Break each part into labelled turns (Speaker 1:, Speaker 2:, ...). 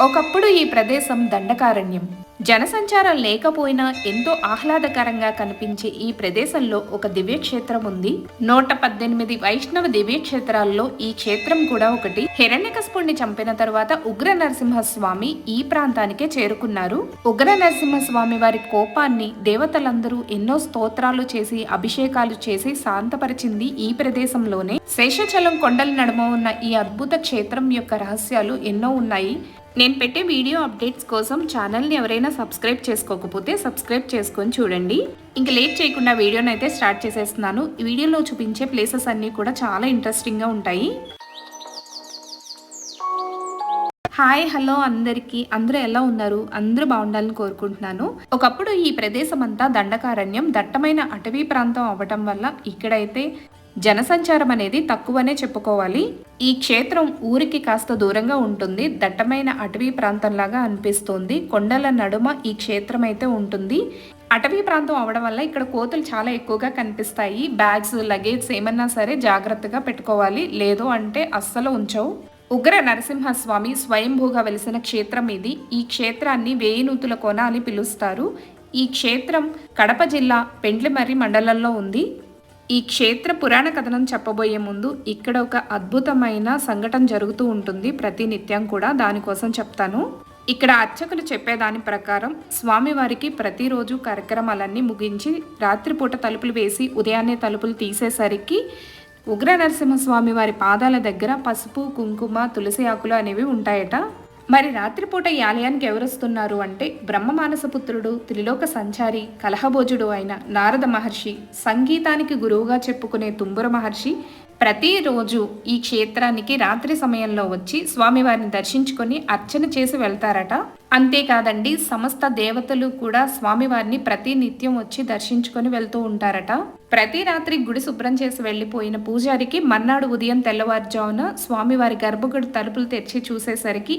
Speaker 1: ఒకప్పుడు ఈ ప్రదేశం దండకారణ్యం. జనసంచారం లేకపోయినా ఎంతో ఆహ్లాదకరంగా కనిపించే ఈ ప్రదేశంలో ఒక దివ్యక్షేత్రం ఉంది. నూట పద్దెనిమిది వైష్ణవ దివ్యక్షేత్రాల్లో ఈ క్షేత్రం కూడా ఒకటి. హిరణ్యకస్పుణ్ణి చంపిన తరువాత ఉగ్ర నరసింహస్వామి ఈ ప్రాంతానికే చేరుకున్నారు. ఉగ్ర నరసింహస్వామి వారి కోపాన్ని దేవతలందరూ ఎన్నో స్తోత్రాలు చేసి అభిషేకాలు చేసి శాంతపరిచింది ఈ ప్రదేశంలోనే. శేషచలం కొండల నడుమ ఉన్న ఈ అద్భుత క్షేత్రం యొక్క రహస్యాలు ఎన్నో ఉన్నాయి. నేను పెట్టే వీడియో అప్డేట్స్ కోసం ఛానల్ని ఎవరైనా సబ్స్క్రైబ్ చేసుకోకపోతే సబ్స్క్రైబ్ చేసుకొని చూడండి. ఇంక లేట్ చేయకుండా వీడియోని అయితే స్టార్ట్ చేసేస్తున్నాను. ఈ వీడియోలో చూపించే ప్లేసెస్ అన్నీ కూడా చాలా ఇంట్రెస్టింగ్గా ఉంటాయి. హాయ్ హలో అందరికీ. అందరూ ఎలా ఉన్నారు? అందరూ బాగుండాలని కోరుకుంటున్నాను. ఒకప్పుడు ఈ ప్రదేశం అంతా దండకారణ్యం దట్టమైన అటవీ ప్రాంతం అవ్వటం వల్ల ఇక్కడైతే జనసంచారం అనేది తక్కువనే చెప్పుకోవాలి. ఈ క్షేత్రం ఊరికి కాస్త దూరంగా ఉంటుంది. దట్టమైన అటవీ ప్రాంతంలాగా అనిపిస్తుంది. కొండల నడుమ ఈ క్షేత్రం అయితే ఉంటుంది. అటవీ ప్రాంతం అవడం వల్ల ఇక్కడ కోతులు చాలా ఎక్కువగా కనిపిస్తాయి. బ్యాగ్స్ లగేజ్ ఏమన్నా సరే జాగ్రత్తగా పెట్టుకోవాలి. లేదు అంటే అస్సలు ఉంచవు. ఉగ్ర నరసింహస్వామి స్వయంభూగా వెలిసిన క్షేత్రం ఇది. ఈ క్షేత్రాన్ని వేయినూతుల కోన అని పిలుస్తారు. ఈ క్షేత్రం కడప జిల్లా పెండ్లిమర్రి మండలంలో ఉంది. ఈ క్షేత్ర పురాణ కథనం చెప్పబోయే ముందు ఇక్కడ ఒక అద్భుతమైన సంఘటన జరుగుతూ ఉంటుంది. ప్రతి నిత్యం కూడా దానికోసం చెప్తాను. ఇక్కడ అర్చకులు చెప్పేదాని ప్రకారం స్వామివారికి ప్రతిరోజు కార్యక్రమాలన్నీ ముగించి రాత్రిపూట తలుపులు వేసి ఉదయాన్నే తలుపులు తీసేసరికి ఉగ్ర నరసింహస్వామి వారి పాదాల దగ్గర పసుపు కుంకుమ తులసి ఆకులు అనేవి ఉంటాయట. మరి రాత్రిపూట ఈ ఆలయానికి ఎవరొస్తున్నారు అంటే బ్రహ్మమానసపుత్రుడు త్రిలోక సంచారి కలహభోజుడు అయిన నారద మహర్షి సంగీతానికి గురువుగా చెప్పుకునే తుంబుర మహర్షి ప్రతిరోజు ఈ క్షేత్రానికి రాత్రి సమయంలో వచ్చి స్వామివారిని దర్శించుకొని అర్చన చేసి వెళ్తారట. అంతేకాదండి సమస్త దేవతలు కూడా స్వామివారిని ప్రతి నిత్యం వచ్చి దర్శించుకొని వెళ్తూ ఉంటారట. ప్రతి రాత్రి గుడి శుభ్రం చేసి వెళ్ళిపోయిన పూజారికి మర్నాడు ఉదయం తెల్లవారుజామున స్వామివారి గర్భగుడి తలుపులు తెరిచి చూసేసరికి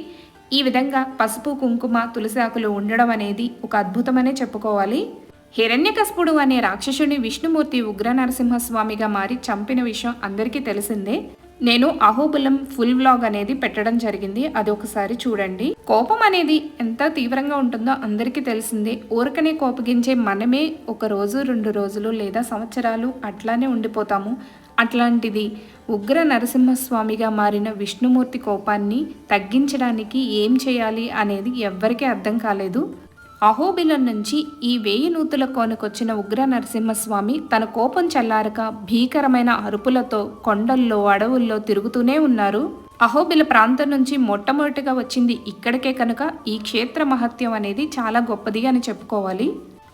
Speaker 1: ఈ విధంగా పసుపు కుంకుమ తులసి ఆకులు ఉండడం అనేది ఒక అద్భుతమనే చెప్పుకోవాలి. హిరణ్యకస్పుడు అనే రాక్షసుని విష్ణుమూర్తి ఉగ్ర నరసింహస్వామిగా మారి చంపిన విషయం అందరికీ తెలిసిందే. నేను అహోబులం ఫుల్ వ్లాగ్ అనేది పెట్టడం జరిగింది. అది ఒకసారి చూడండి. కోపం అనేది ఎంత తీవ్రంగా ఉంటుందో అందరికీ తెలిసిందే. ఊరకనే కోపగించే మనమే ఒక రోజు రెండు రోజులు లేదా సంవత్సరాలు అట్లానే ఉండిపోతాము. అట్లాంటిది ఉగ్ర నరసింహస్వామిగా మారిన విష్ణుమూర్తి కోపాన్ని తగ్గించడానికి ఏం చేయాలి అనేది ఎవ్వరికీ అర్థం కాలేదు. అహోబిలం నుంచి ఈ వేయి నూతుల కోనకొచ్చిన ఉగ్ర నరసింహస్వామి తన కోపం చల్లారక భీకరమైన అరుపులతో కొండల్లో అడవుల్లో తిరుగుతూనే ఉన్నారు. అహోబిల ప్రాంతం నుంచి మొట్టమొదటిగా వచ్చింది ఇక్కడికే కనుక ఈ క్షేత్ర మహత్యం అనేది చాలా గొప్పది అని చెప్పుకోవాలి.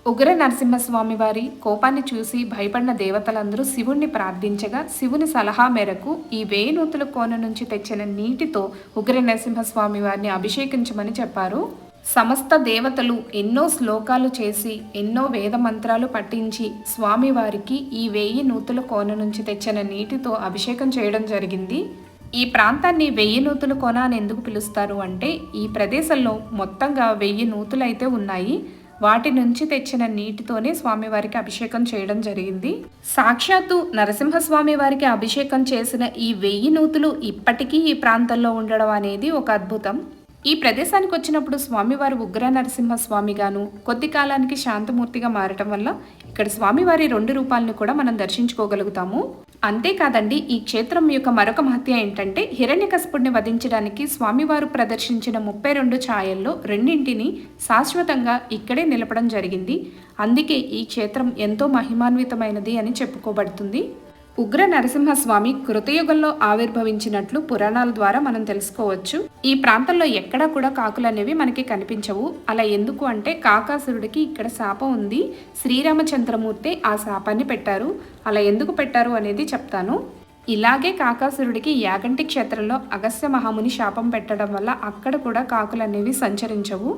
Speaker 1: ఉగ్ర నరసింహస్వామి వారి కోపాన్ని చూసి భయపడిన దేవతలందరూ శివుణ్ణి ప్రార్థించగా శివుని సలహా మేరకు ఈ వేణూతుల కోన నుంచి తెచ్చిన నీటితో ఉగ్ర నరసింహస్వామి వారిని అభిషేకించమని చెప్పారు. సమస్త దేవతలు ఎన్నో శ్లోకాలు చేసి ఎన్నో వేద మంత్రాలు పట్టించి స్వామివారికి ఈ వేయి నూతుల కోన నుంచి తెచ్చిన నీటితో అభిషేకం చేయడం జరిగింది. ఈ ప్రాంతాన్ని వెయ్యి నూతుల కోన అని ఎందుకు పిలుస్తారు అంటే ఈ ప్రదేశంలో మొత్తంగా వెయ్యి నూతులైతే ఉన్నాయి. వాటి నుంచి తెచ్చిన నీటితోనే స్వామివారికి అభిషేకం చేయడం జరిగింది. సాక్షాత్తు నరసింహస్వామి వారికి అభిషేకం చేసిన ఈ వెయ్యి నూతులు ఇప్పటికీ ఈ ప్రాంతంలో ఉండడం అనేది ఒక అద్భుతం. ఈ ప్రదేశానికి వచ్చినప్పుడు స్వామివారు ఉగ్ర నరసింహస్వామిగాను కొద్ది కాలానికి శాంతమూర్తిగా మారటం వల్ల ఇక్కడ స్వామివారి రెండు రూపాలను కూడా మనం దర్శించుకోగలుగుతాము. అంతేకాదండి ఈ క్షేత్రం యొక్క మరొక మహత్య ఏంటంటే హిరణ్యకస్పుడిని వధించడానికి స్వామివారు ప్రదర్శించిన ముప్పై రెండు ఛాయల్లో రెండింటిని శాశ్వతంగా ఇక్కడే నిలపడం జరిగింది. అందుకే ఈ క్షేత్రం ఎంతో మహిమాన్వితమైనది అని చెప్పుకోబడుతుంది. ఉగ్ర నరసింహస్వామి కృతయుగంలో ఆవిర్భవించినట్లు పురాణాల ద్వారా మనం తెలుసుకోవచ్చు. ఈ ప్రాంతంలో ఎక్కడా కూడా కాకులు అనేవి మనకి కనిపించవు. అలా ఎందుకు అంటే కాకాసురుడికి ఇక్కడ శాపం ఉంది. శ్రీరామచంద్రమూర్తి ఆ శాపాన్ని పెట్టారు. అలా ఎందుకు పెట్టారు అనేది చెప్తాను. ఇలాగే కాకాసురుడికి యాగంటి క్షేత్రంలో అగస్త్య మహాముని శాపం పెట్టడం వల్ల అక్కడ కూడా కాకులు అనేవి సంచరించవు.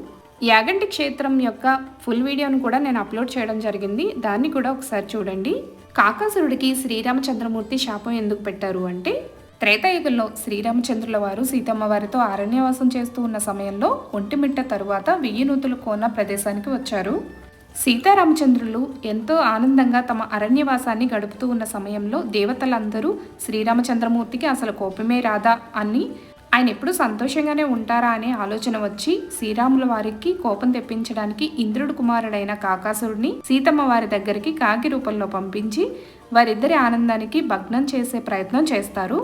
Speaker 1: యాగంటి క్షేత్రం యొక్క ఫుల్ వీడియోను కూడా నేను అప్లోడ్ చేయడం జరిగింది. దాన్ని కూడా ఒకసారి చూడండి. కాకాసురుడికి శ్రీరామచంద్రమూర్తి శాపం ఎందుకు పెట్టారు అంటే త్రేతాయుగంలో శ్రీరామచంద్రుల వారు సీతమ్మ వారితో అరణ్యవాసం చేస్తూ ఉన్న సమయంలో ఒంటిమిట్ట తరువాత వెయ్యి నూతులు కోన ప్రదేశానికి వచ్చారు. సీతారామచంద్రులు ఎంతో ఆనందంగా తమ అరణ్యవాసాన్ని గడుపుతూ ఉన్న సమయంలో దేవతలందరూ శ్రీరామచంద్రమూర్తికి అసలు కోపమే రాదా అని ఆయన ఎప్పుడు సంతోషంగానే ఉంటారా అనే ఆలోచన వచ్చి శ్రీరాముల వారికి కోపం తెప్పించడానికి ఇంద్రుడు కుమారుడైన కాకాసురుడిని సీతమ్మ వారి దగ్గరికి కాకి రూపంలో పంపించి వారిద్దరి ఆనందానికి భగ్నం చేసే ప్రయత్నం చేస్తారు.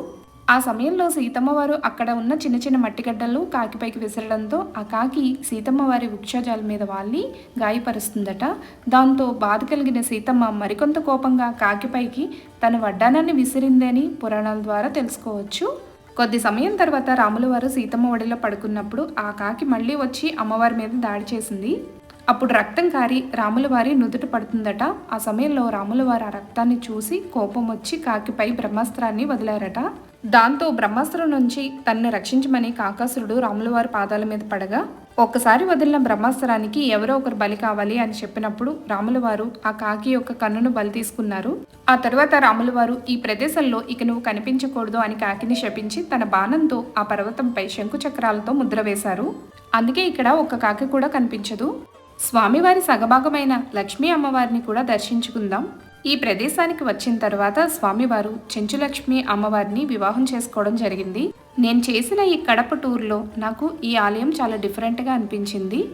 Speaker 1: ఆ సమయంలో సీతమ్మ వారు అక్కడ ఉన్న చిన్న చిన్న మట్టిగడ్డలు కాకిపైకి విసరడంతో ఆ కాకి సీతమ్మ వారి వృక్షజాల మీద వాలి గాయపరుస్తుందట. దాంతో బాధ కలిగిన సీతమ్మ మరికొంత కోపంగా కాకిపైకి తన వడ్డానాన్ని విసిరిందని పురాణాల ద్వారా తెలుసుకోవచ్చు. కొద్ది సమయం తర్వాత రాముల వారు సీతమ్మ ఒడిలో పడుకున్నప్పుడు ఆ కాకి మళ్ళీ వచ్చి అమ్మవారి మీద దాడి చేసింది. అప్పుడు రక్తం కారి రాముల వారి నుదుట పడుతుందట. ఆ సమయంలో రాముల వారు ఆ రక్తాన్ని చూసి కోపం వచ్చి కాకిపై బ్రహ్మాస్త్రాన్ని వదిలారట. దాంతో బ్రహ్మాస్త్రం నుంచి తన్ను రక్షించమని కాకాసురుడు రాముల వారి పాదాల మీద పడగా ఒక్కసారి వదిలిన బ్రహ్మాస్త్రానికి ఎవరో ఒకరు బలి కావాలి అని చెప్పినప్పుడు రాముల వారు ఆ కాకి యొక్క కన్నును బలి తీసుకున్నారు. ఆ తర్వాత రాముల వారు ఈ ప్రదేశంలో ఇక నువ్వు కనిపించకూడదు అని కాకిని శపించి తన బాణంతో ఆ పర్వతంపై శంకు చక్రాలతో ముద్ర వేశారు. అందుకే ఇక్కడ ఒక్క కాకి కూడా కనిపించదు. స్వామివారి సగభాగమైన లక్ష్మీ అమ్మవారిని కూడా దర్శించుకుందాం. ఈ ప్రదేశానికి వచ్చిన తర్వాత స్వామివారు చెంచులక్ష్మి అమ్మవారిని వివాహం చేసుకోవడం జరిగింది. నేను చేసిన ఈ కడప టూర్లో నాకు ఈ ఆలయం చాలా డిఫరెంట్గా అనిపించింది.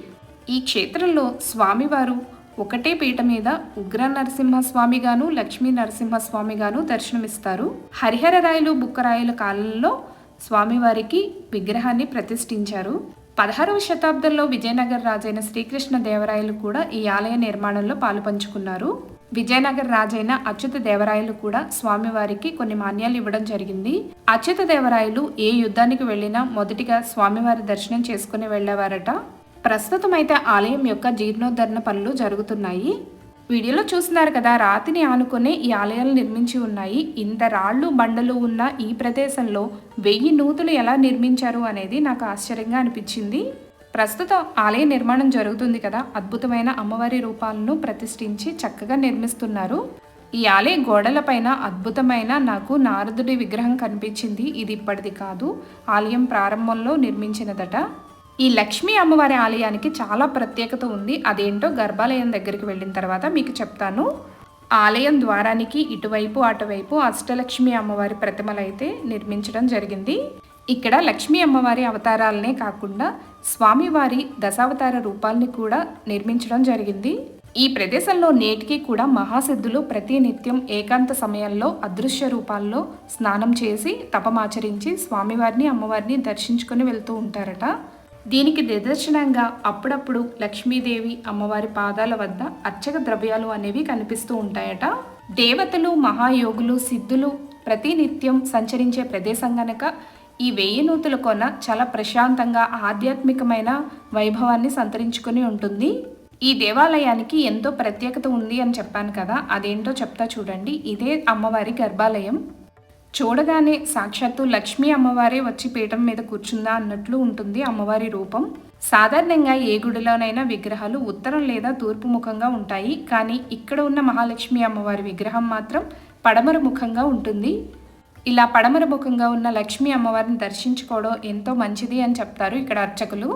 Speaker 1: ఈ క్షేత్రంలో స్వామివారు ఒకటే పీట మీద ఉగ్ర నరసింహస్వామిగాను లక్ష్మీ నరసింహస్వామిగాను దర్శనమిస్తారు. హరిహరరాయలు బుక్కరాయల కాలంలో స్వామివారికి విగ్రహాన్ని ప్రతిష్ఠించారు. పదహారవ శతాబ్దంలో విజయనగర రాజైన శ్రీకృష్ణ దేవరాయలు కూడా ఈ ఆలయ నిర్మాణంలో పాలుపంచుకున్నారు. విజయనగర రాజైన అచ్యుత దేవరాయలు కూడా స్వామివారికి కొన్ని మాన్యాలు ఇవ్వడం జరిగింది. అచ్యుత దేవరాయలు ఏ యుద్ధానికి వెళ్ళినా మొదటిగా స్వామివారి దర్శనం చేసుకుని వెళ్ళేవారట. ప్రస్తుతం అయితే ఆలయం యొక్క జీర్ణోద్ధరణ పనులు జరుగుతున్నాయి. వీడియోలో చూస్తున్నారు కదా రాతిని ఆనుకునే ఈ ఆలయాలు నిర్మించి ఉన్నాయి. ఇంత రాళ్ళు బండలు ఉన్న ఈ ప్రదేశంలో వెయ్యి నూతులు ఎలా నిర్మించారు అనేది నాకు ఆశ్చర్యంగా అనిపించింది. ప్రస్తుతం ఆలయ నిర్మాణం జరుగుతుంది కదా. అద్భుతమైన అమ్మవారి రూపాలను ప్రతిష్ఠించి చక్కగా నిర్మిస్తున్నారు. ఈ ఆలయ గోడలపైన అద్భుతమైన నాకు నారదుడి విగ్రహం కనిపించింది. ఇది ఇప్పటిది కాదు. ఆలయం ప్రారంభంలో నిర్మించినదట. ఈ లక్ష్మీ అమ్మవారి ఆలయానికి చాలా ప్రత్యేకత ఉంది. అదేంటో గర్భాలయం దగ్గరికి వెళ్ళిన తర్వాత మీకు చెప్తాను. ఆలయం ద్వారానికి ఇటువైపు అటువైపు అష్టలక్ష్మి అమ్మవారి ప్రతిమలైతే నిర్మించడం జరిగింది. ఇక్కడ లక్ష్మీ అమ్మవారి అవతారాలనే కాకుండా స్వామివారి దశావతార రూపాల్ని కూడా నిర్మించడం జరిగింది. ఈ ప్రదేశంలో నేటికి కూడా మహాసిద్ధులు ప్రతి నిత్యం ఏకాంత సమయంలో అదృశ్య రూపాల్లో స్నానం చేసి తపమాచరించి స్వామివారిని అమ్మవారిని దర్శించుకుని వెళ్తూ ఉంటారట. దీనికి నిదర్శనంగా అప్పుడప్పుడు లక్ష్మీదేవి అమ్మవారి పాదాల వద్ద అర్చక ద్రవ్యాలు అనేవి కనిపిస్తూ ఉంటాయట. దేవతలు మహాయోగులు సిద్ధులు ప్రతినిత్యం సంచరించే ప్రదేశం గనక ఈ వెయ్యి నూతుల కొన చాలా ప్రశాంతంగా ఆధ్యాత్మికమైన వైభవాన్ని సంతరించుకొని ఉంటుంది. ఈ దేవాలయానికి ఎంతో ప్రత్యేకత ఉంది అని చెప్పాను కదా అదేంటో చెప్తా చూడండి. ఇదే అమ్మవారి గర్భాలయం. చూడగానే సాక్షాత్తు లక్ష్మీ అమ్మవారే వచ్చి పీఠం మీద కూర్చుందా అన్నట్లు ఉంటుంది అమ్మవారి రూపం. సాధారణంగా ఏ గుడిలోనైనా విగ్రహాలు ఉత్తరం లేదా తూర్పు ముఖంగా ఉంటాయి. కానీ ఇక్కడ ఉన్న మహాలక్ష్మి అమ్మవారి విగ్రహం మాత్రం పడమర ముఖంగా ఉంటుంది. ఇలా పడమర ముఖంగా ఉన్న లక్ష్మీ అమ్మవారిని దర్శించుకోవడం ఎంతో మంచిది అని చెప్తారు ఇక్కడ అర్చకులు.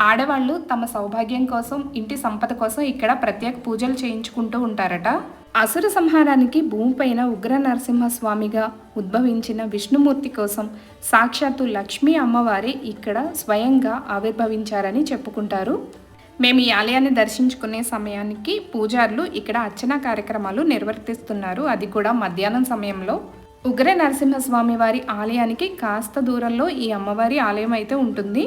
Speaker 1: ఆడవాళ్ళు తమ సౌభాగ్యం కోసం ఇంటి సంపద కోసం ఇక్కడ ప్రత్యేక పూజలు చేయించుకుంటూ ఉంటారట. అసుర సంహారానికి భూమిపైన ఉగ్ర నరసింహస్వామిగా ఉద్భవించిన విష్ణుమూర్తి కోసం సాక్షాత్తు లక్ష్మీ అమ్మవారి ఇక్కడ స్వయంగా ఆవిర్భవించారని చెప్పుకుంటారు. మేము ఈ ఆలయాన్ని దర్శించుకునే సమయానికి పూజారులు ఇక్కడ అర్చన కార్యక్రమాలు నిర్వర్తిస్తున్నారు. అది కూడా మధ్యాహ్నం సమయంలో. ఉగ్ర నరసింహస్వామి వారి ఆలయానికి కాస్త దూరంలో ఈ అమ్మవారి ఆలయం అయితే ఉంటుంది.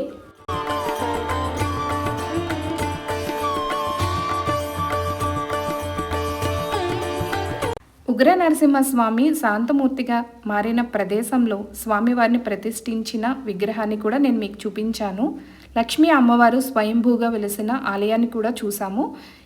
Speaker 1: ఉగ్ర నరసింహస్వామి శాంతమూర్తిగా మారిన ప్రదేశంలో స్వామివారిని ప్రతిష్ఠించిన విగ్రహాన్ని కూడా నేను మీకు చూపించాను. లక్ష్మీ అమ్మవారు స్వయంభూగా వెలిసిన ఆలయాన్ని కూడా చూసాము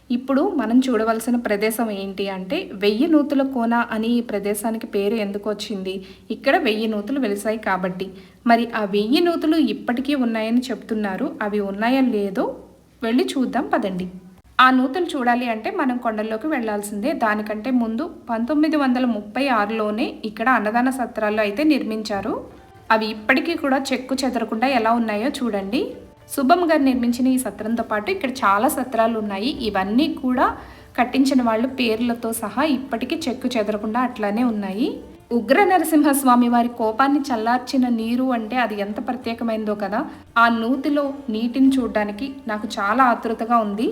Speaker 1: ఇప్పుడు మనం చూడవలసిన ప్రదేశం ఏంటి అంటే వెయ్యి నూతుల కోన అని ఈ ప్రదేశానికి పేరు ఎందుకు వచ్చింది? ఇక్కడ వెయ్యి నూతులు వెలిసాయి కాబట్టి. మరి ఆ వెయ్యి నూతులు ఇప్పటికీ ఉన్నాయని చెప్తున్నారు. అవి ఉన్నాయో లేదో వెళ్ళి చూద్దాం పదండి. ఆ నూతులు చూడాలి అంటే మనం కొండల్లోకి వెళ్ళాల్సిందే దానికంటే ముందు పంతొమ్మిది వందల ముప్పై ఆరులోనే ఇక్కడ అన్నదాన సత్రాలు అయితే నిర్మించారు. అవి ఇప్పటికీ కూడా చెక్కు చెదరకుండా ఎలా ఉన్నాయో చూడండి. సుబ్బమ్మ గారు నిర్మించిన ఈ సత్రంతో పాటు ఇక్కడ చాలా సత్రాలు ఉన్నాయి. ఇవన్నీ కూడా కట్టించిన వాళ్ళు పేర్లతో సహా ఇప్పటికీ చెక్కు చెదరకుండా అట్లానే ఉన్నాయి. ఉగ్ర నరసింహస్వామి వారి కోపాన్ని చల్లార్చిన నీరు అంటే అది ఎంత ప్రత్యేకమైందో కదా. ఆ నూతిలో నీటిని చూడడానికి నాకు చాలా ఆతృతగా ఉంది.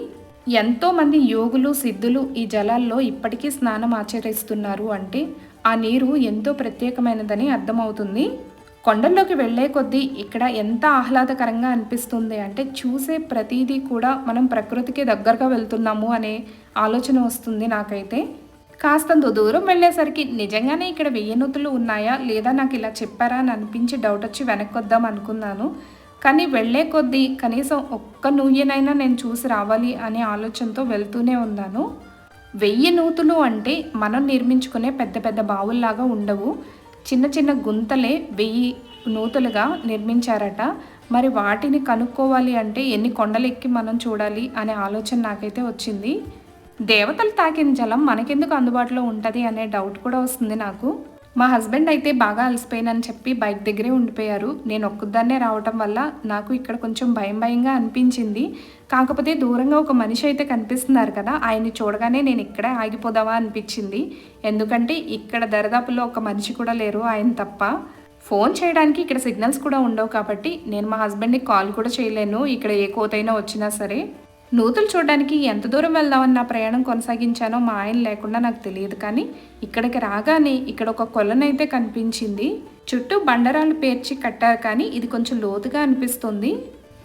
Speaker 1: ఎంతోమంది యోగులు సిద్ధులు ఈ జలాల్లో ఇప్పటికీ స్నానం ఆచరిస్తున్నారు అంటే ఆ నీరు ఎంతో ప్రత్యేకమైనదని అర్థమవుతుంది. కొండల్లోకి వెళ్ళే కొద్దీ ఇక్కడ ఎంత ఆహ్లాదకరంగా అనిపిస్తుంది అంటే చూసే ప్రతిదీ కూడా మనం ప్రకృతికి దగ్గరగా వెళ్తున్నాము అనే ఆలోచన వస్తుంది నాకైతే. కాస్తంత దూరం వెళ్ళేసరికి నిజంగానే ఇక్కడ వెయ్యి నూతులు ఉన్నాయా లేదా నాకు ఇలా చెప్పారా అని అనిపించి డౌట్ వచ్చి వెనక్కి వద్దాం అనుకున్నాను. కానీ వెళ్ళే కొద్దీ కనీసం ఒక్క నూయ్యనైనా నేను చూసి రావాలి అనే ఆలోచనతో వెళ్తూనే ఉన్నాను. వెయ్యి నూతులు అంటే మనం నిర్మించుకునే పెద్ద పెద్ద బావుల్లాగా ఉండవు. చిన్న చిన్న గుంతలే వెయ్యి నూతులుగా నిర్మించారట. మరి వాటిని కనుక్కోవాలి అంటే ఎన్ని కొండలెక్కి మనం చూడాలి అనే ఆలోచన నాకైతే వచ్చింది. దేవతలు తాకిన జలం మనకెందుకు అందుబాటులో ఉంటుంది అనే డౌట్ కూడా వస్తుంది నాకు. మా హస్బెండ్ అయితే బాగా అలసిపోయినని చెప్పి బైక్ దగ్గరే ఉండిపోయారు. నేను ఒక్కదాన్నే రావటం వల్ల నాకు ఇక్కడ కొంచెం భయం భయంగా అనిపించింది. కాకపోతే దూరంగా ఒక మనిషి అయితే కనిపిస్తున్నారు కదా ఆయన్ని చూడగానే నేను ఇక్కడే ఆగిపోదామా అనిపించింది. ఎందుకంటే ఇక్కడ దరిదాపుల్లో ఒక మనిషి కూడా లేరు ఆయన తప్ప. ఫోన్ చేయడానికి ఇక్కడ సిగ్నల్స్ కూడా ఉండవు కాబట్టి నేను మా హస్బెండ్కి కాల్ కూడా చేయలేను. ఇక్కడ ఏ కోతైనా వచ్చినా సరే. నూతులు చూడడానికి ఎంత దూరం వెళ్దామని నా ప్రయాణం కొనసాగించానో మా ఆయన లేకుండా నాకు తెలియదు కానీ ఇక్కడికి రాగానే ఇక్కడ ఒక కొలనైతే కనిపించింది. చుట్టూ బండరాలు పేర్చి కట్టారు కానీ ఇది కొంచెం లోతుగా అనిపిస్తుంది.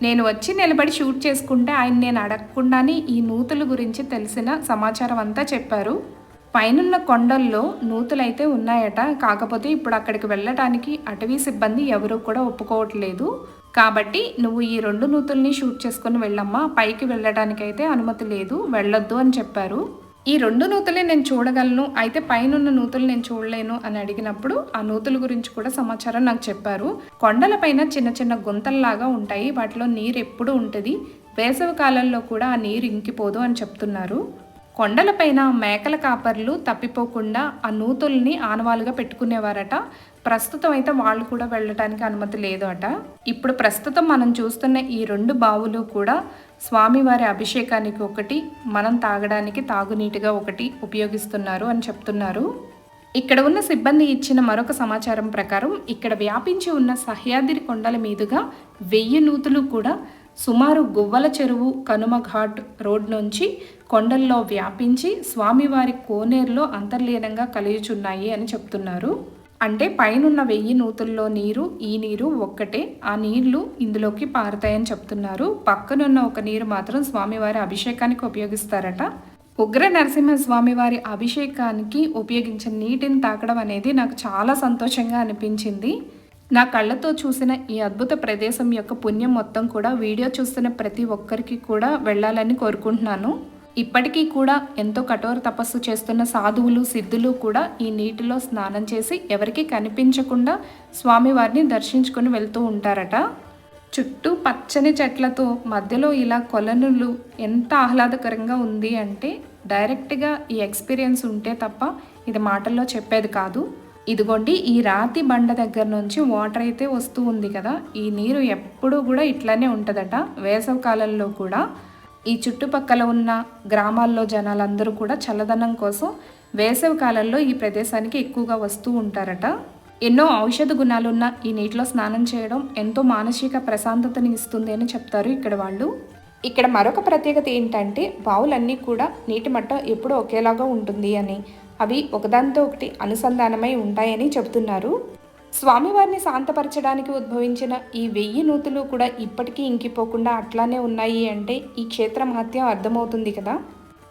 Speaker 1: నేను వచ్చి నిలబడి షూట్ చేసుకుంటే ఆయన నేను అడగకుండానే ఈ నూతుల గురించి తెలిసిన సమాచారం అంతా చెప్పారు. పైనున్న కొండల్లో నూతులైతే ఉన్నాయట. కాకపోతే ఇప్పుడు అక్కడికి వెళ్ళటానికి అటవీ సిబ్బంది ఎవరూ కూడా ఒప్పుకోవట్లేదు. కాబట్టి నువ్వు ఈ రెండు నూతుల్ని షూట్ చేసుకుని వెళ్ళమ్మా. పైకి వెళ్ళడానికైతే అనుమతి లేదు. వెళ్ళొద్దు అని చెప్పారు. ఈ రెండు నూతులే నేను చూడగలను. అయితే పైనున్న నూతులు నేను చూడలేను అని అడిగినప్పుడు ఆ నూతుల గురించి కూడా సమాచారం నాకు చెప్పారు. కొండలపైన చిన్న చిన్న గుంతల్లాగా ఉంటాయి. వాటిలో నీరు ఎప్పుడు ఉంటుంది. వేసవి కాలంలో కూడా ఆ నీరు ఇంకిపోదు అని చెప్తున్నారు. కొండలపైన మేకల కాపర్లు తప్పిపోకుండా ఆ నూతుల్ని ఆనవాలుగా పెట్టుకునేవారట. ప్రస్తుతం అయితే వాళ్ళు కూడా వెళ్ళటానికి అనుమతి లేదు అట. ఇప్పుడు ప్రస్తుతం మనం చూస్తున్న ఈ రెండు బావులు కూడా స్వామివారి అభిషేకానికి ఒకటి మనం తాగడానికి తాగునీటిగా ఒకటి ఉపయోగిస్తున్నారు అని చెప్తున్నారు. ఇక్కడ ఉన్న సిబ్బంది ఇచ్చిన మరొక సమాచారం ప్రకారం ఇక్కడ వ్యాపించి ఉన్న సహ్యాద్రి కొండల మీదుగా వెయ్యి నూతులు కూడా సుమారు గువ్వల చెరువు కనుమ ఘాట్ రోడ్ నుంచి కొండల్లో వ్యాపించి స్వామివారి కోనేరులో అంతర్లీనంగా కలియుచున్నాయి అని చెప్తున్నారు. అంటే పైనున్న వెయ్యి నూతుల్లో నీరు ఈ నీరు ఒక్కటే. ఆ నీళ్ళు ఇందులోకి పారుతాయని చెప్తున్నారు. పక్కనున్న ఒక నీరు మాత్రం స్వామివారి అభిషేకానికి ఉపయోగిస్తారట. ఉగ్ర నరసింహస్వామి వారి అభిషేకానికి ఉపయోగించిన నీటిని తాకడం అనేది నాకు చాలా సంతోషంగా అనిపించింది. నా కళ్ళతో చూసిన ఈ అద్భుత ప్రదేశం యొక్క పుణ్యం మొత్తం కూడా వీడియో చూస్తున్న ప్రతి ఒక్కరికి కూడా వెళ్ళాలని కోరుకుంటున్నాను. ఇప్పటికీ కూడా ఎంతో కఠోర తపస్సు చేస్తున్న సాధువులు సిద్ధులు కూడా ఈ నీటిలో స్నానం చేసి ఎవరికి కనిపించకుండా స్వామివారిని దర్శించుకొని వెళ్తూ ఉంటారట. చుట్టూ పచ్చని చెట్లతో మధ్యలో ఇలా కొలనులు ఎంత ఆహ్లాదకరంగా ఉంది అంటే డైరెక్ట్గా ఈ ఎక్స్పీరియన్స్ ఉంటే తప్ప ఇది మాటల్లో చెప్పేది కాదు. ఇదిగోండి ఈ రాతి బండ దగ్గర నుంచి వాటర్ అయితే వస్తూ ఉంది కదా ఈ నీరు ఎప్పుడూ కూడా ఇట్లానే ఉంటుందట వేసవ కాలంలో కూడా. ఈ చుట్టుపక్కల ఉన్న గ్రామాల్లో జనాలందరూ కూడా చల్లదనం కోసం వేసవి కాలంలో ఈ ప్రదేశానికి ఎక్కువగా వస్తూ ఉంటారట. ఎన్నో ఔషధ గుణాలున్న ఈ నీటిలో స్నానం చేయడం ఎంతో మానసిక ప్రశాంతతని ఇస్తుంది అని చెప్తారు ఇక్కడ వాళ్ళు. ఇక్కడ మరొక ప్రత్యేకత ఏంటంటే బావులన్నీ కూడా నీటి మట్టం ఎప్పుడూ ఒకేలాగా ఉంటుంది అని. అవి ఒకదానితో ఒకటి అనుసంధానమై ఉంటాయని చెబుతున్నారు. స్వామివారిని శాంతపరచడానికి ఉద్భవించిన ఈ వెయ్యి నూతులు కూడా ఇప్పటికీ ఇంకిపోకుండా అట్లానే ఉన్నాయి అంటే ఈ క్షేత్ర మహత్యం అర్థమవుతుంది కదా?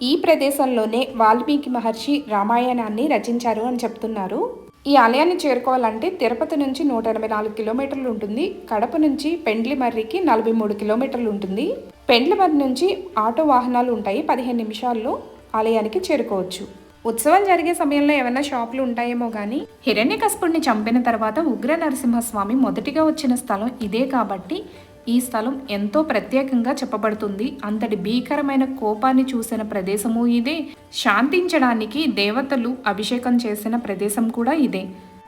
Speaker 1: ఈ ప్రదేశంలోనే వాల్మీకి మహర్షి రామాయణాన్ని రచించారు అని చెప్తున్నారు. ఈ ఆలయాన్ని చేరుకోవాలంటే తిరుపతి నుంచి నూట ఎనభై నాలుగు కిలోమీటర్లు ఉంటుంది. కడప నుంచి పెండ్లిమర్రికి నలభై మూడు కిలోమీటర్లు ఉంటుంది. పెండ్లిమర్రి నుంచి ఆటో వాహనాలు ఉంటాయి పదిహేను నిమిషాల్లో ఆలయానికి చేరుకోవచ్చు. ఉత్సవం జరిగే సమయంలో ఏమైనా షాపులు ఉంటాయేమో కానీ హిరణ్యకస్పుడిని చంపిన తర్వాత ఉగ్ర నరసింహస్వామి మొదటిగా వచ్చిన స్థలం ఇదే కాబట్టి ఈ స్థలం ఎంతో ప్రత్యేకంగా చెప్పబడుతుంది. అంతటి భీకరమైన కోపాన్ని చూసిన ప్రదేశము ఇదే. శాంతించడానికి దేవతలు అభిషేకం చేసిన ప్రదేశం కూడా ఇదే.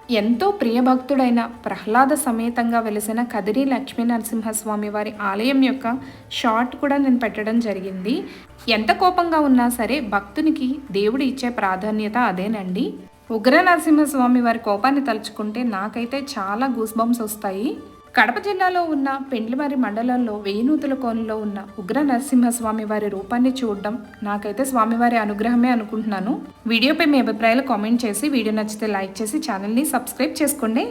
Speaker 1: ఎంతో ప్రియభక్తుడైన ప్రహ్లాద సమేతంగా వెలిసిన కదిరి లక్ష్మీ నరసింహస్వామి వారి ఆలయం యొక్క షార్ట్ కూడా నేను పెట్టడం జరిగింది. ఎంత కోపంగా ఉన్నా సరే భక్తునికి దేవుడు ఇచ్చే ప్రాధాన్యత అదేనండి. ఉగ్ర నరసింహస్వామి వారి కోపాన్ని తలుచుకుంటే నాకైతే చాలా గూస్బంప్స్ వస్తాయి. కడప జిల్లాలో ఉన్న పెండ్లివారి మండలంలో వేయినూతుల కోనలో ఉన్న ఉగ్ర నరసింహస్వామి వారి రూపాన్ని చూడడం నాకైతే స్వామివారి అనుగ్రహమే అనుకుంటున్నాను. వీడియోపై మీ అభిప్రాయాలు కామెంట్ చేసి వీడియో నచ్చితే లైక్ చేసి ఛానల్ని సబ్స్క్రైబ్ చేసుకోండి.